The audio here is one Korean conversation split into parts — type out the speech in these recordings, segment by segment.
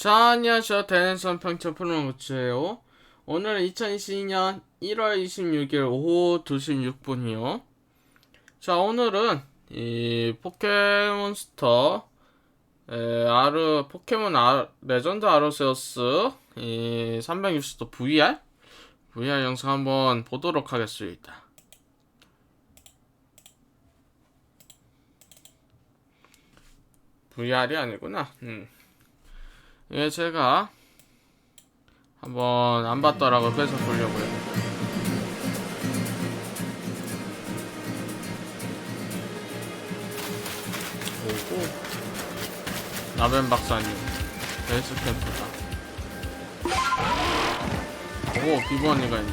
자, 안녕하세요. 대nen선 평점 프로노구츠예요. 오늘은 2022년 1월 26일 오후 2시 6분이요. 자, 오늘은 이 포켓몬스터 에, 아르 포켓몬 아, 레전드 아르세우스 이 360도 VR VR 영상 한번 보도록 하겠습니다. VR이 아니구나. 음. 예, 제가 한번 안 봤더라고 뺏어 보려고요. 오고 나벤 박사님 베이스 캠프다. 오 비번이가 있네.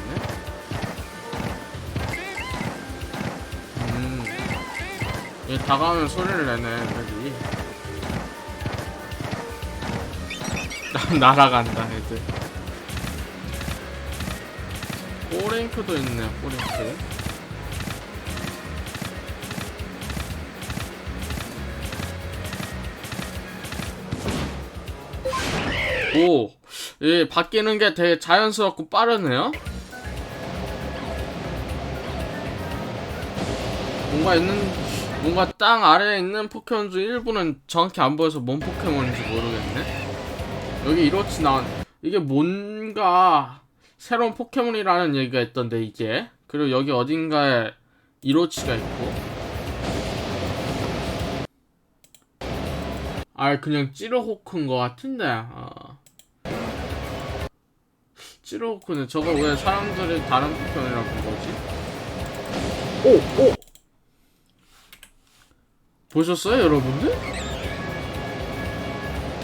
음, 얘 다가오면 소리를 내네 여기. 날아간다 애들 꼬랭크도 있네 꼬랭크 오, 예, 바뀌는 게 되게 자연스럽고 빠르네요. 뭔가 있는, 뭔가 땅 아래에 있는 포켓몬 중 일부는 정확히 안 보여서 뭔 포켓몬인지 모르겠네. 여기 이로치 나온 이게 뭔가 새로운 포켓몬이라는 얘기가 있던데 이게 그리고 여기 어딘가에 이로치가 있고 아 그냥 찌르호크인 것 같은데 아. 찌르호크는 저거 왜 사람들이 다른 포켓몬이라고 본 거지? 오! 오! 보셨어요 여러분들?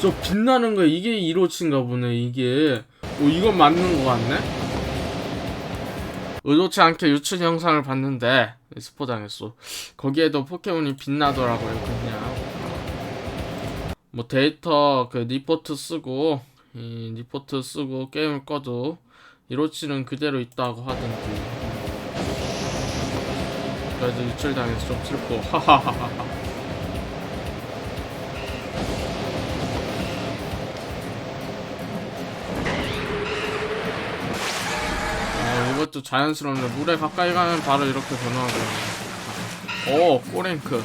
저 빛나는 거 이게 이로치인가 보네 이게. 오 이건 맞는 거 같네? 의도치 않게 유출 영상을 봤는데 스포 당했어 거기에도 포켓몬이 빛나더라고요 그냥. 뭐 데이터 그 리포트 쓰고 이 리포트 쓰고 게임을 꺼도 이로치는 그대로 있다고 하던데. 그래도 유출 당해서 좀 슬퍼. 하하하하 이것도 자연스럽네. 물에 가까이 가면 바로 이렇게 변화하고. 오, 꼬랭크.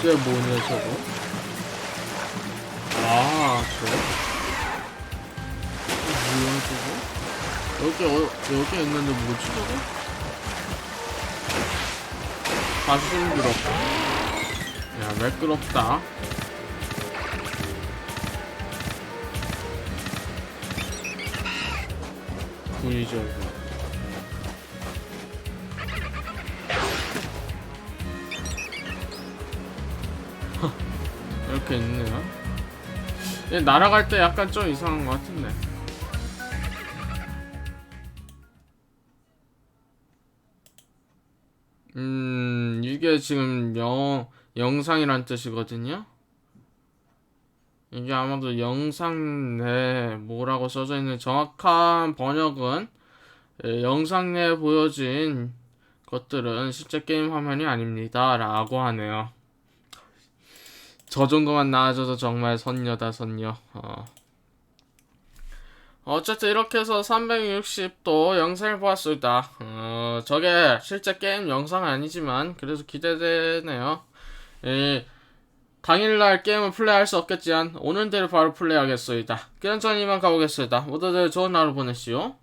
이게 뭐냐, 저거? 아, 저거? 뭐야, 저거? 여기, 어, 여기 있는데 뭐지, 저거? 가슴그럽. 야, 매끄럽다. 이거 이렇게 있네요. 얘 날아갈 때 약간 좀 이상한 것 같은데. 음 이게 지금 영 영상이란 뜻이거든요 이게 아마도 영상 내 뭐라고 써져 있는 정확한 번역은 예, 영상 내에 보여진 것들은 실제 게임 화면이 아닙니다. 라고 하네요. 저 정도만 나아져도 정말 선녀다, 선녀. 어. 어쨌든 이렇게 해서 360도 영상을 보았습니다. 어, 저게 실제 게임 영상은 아니지만, 그래서 기대되네요. 예, 당일날 게임을 플레이할 수 없겠지만 오늘대로 바로 플레이하겠습니다. 그냥 전 이만 가보겠습니다. 모두들 좋은 하루 보내시오.